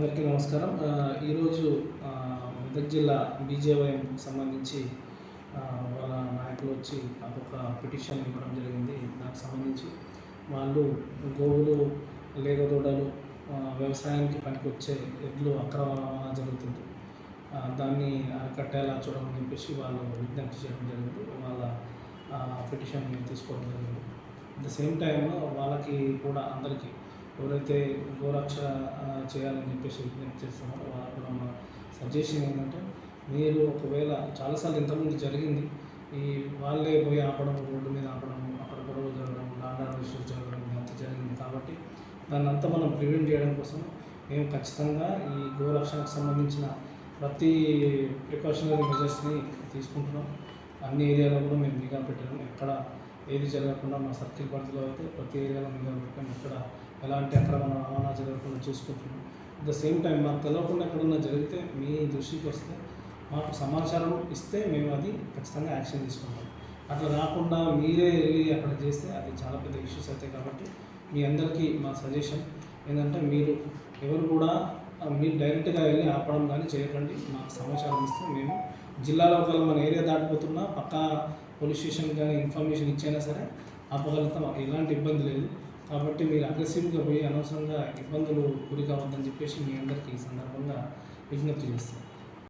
అందరికీ నమస్కారం. ఈరోజు మెదక్ జిల్లా బీజేవైఎం సంబంధించి వాళ్ళ నాయకులు వచ్చి అదొక పిటిషన్ ఇవ్వడం జరిగింది. దానికి సంబంధించి వాళ్ళు గోవులు లేగదూడలు ఆ, వ్యవసాయానికి పనికొచ్చే ఎడ్లు అక్రమ రవాణా జరుగుతుంది. దాన్ని అరికట్టేలా చూడమని చెప్పేసి వాళ్ళు విజ్ఞప్తి చేయడం జరిగింది. వాళ్ళ పిటిషన్ తీసుకోవడం జరిగింది. అట్ ద సేమ్ టైం వాళ్ళకి కూడా అందరికీ ఎవరైతే గోరక్ష చేయాలని చెప్పేసి విజ్ఞప్తి చేస్తున్నారు. వాళ్ళకు కూడా మా సజెషన్ ఏంటంటే మీరు ఒకవేళ చాలాసార్లు ఇంతకుముందు జరిగింది ఈ వాళ్ళే పోయి ఆపడం రోడ్డు మీద ఆపడం అక్కడ గొడవలు జరగడం లాండ్ ఇష్యూస్ జరగడం ఇదంతా జరిగింది కాబట్టి దాన్ని అంతా మనం ప్రివెంట్ చేయడం కోసం మేము ఖచ్చితంగా ఈ గోరక్షణకు సంబంధించిన ప్రతి ప్రికాషనరీ మెజర్స్ని తీసుకుంటున్నాం. అన్ని ఏరియాలో కూడా మేము నిఘా పెట్టడం ఎక్కడ ఏది జరగకుండా మా సర్కిల్ పరిధిలో అయితే ప్రతి ఏరియాలో నిఘా పెట్టాం ఎక్కడ ఎలాంటి అక్రమ రవాణా చూసుకుంటున్నాం. అట్ ద సేమ్ టైం మాకు తెలియకుండా ఎక్కడన్నా జరిగితే మీ దృష్టికి వస్తే మాకు సమాచారం ఇస్తే మేము అది ఖచ్చితంగా యాక్షన్ తీసుకుంటాం. అట్లా కాకుండా మీరే వెళ్ళి అక్కడ చేస్తే అది చాలా పెద్ద ఇష్యూస్ అవుతాయి కాబట్టి మీ అందరికీ మా సజెషన్ ఏంటంటే మీరు ఎవరు కూడా మీరు డైరెక్ట్గా వెళ్ళి ఆపడం కానీ చేయకండి. మాకు సమాచారం ఇస్తే మేము జిల్లాలో ఒకవేళ మన ఏరియా దాటిపోతున్నా పక్కా పోలీస్ స్టేషన్ కానీ ఇన్ఫర్మేషన్ ఇచ్చైనా సరే ఆపగలుగుతాం. ఎలాంటి ఇబ్బంది లేదు. కాబట్టి మీరు అగ్రెసివ్గా పోయి అనవసరంగా ఇబ్బందులు గురి కావద్దని చెప్పేసి మీ అందరికీ ఈ సందర్భంగా విజ్ఞప్తి చేస్తాను.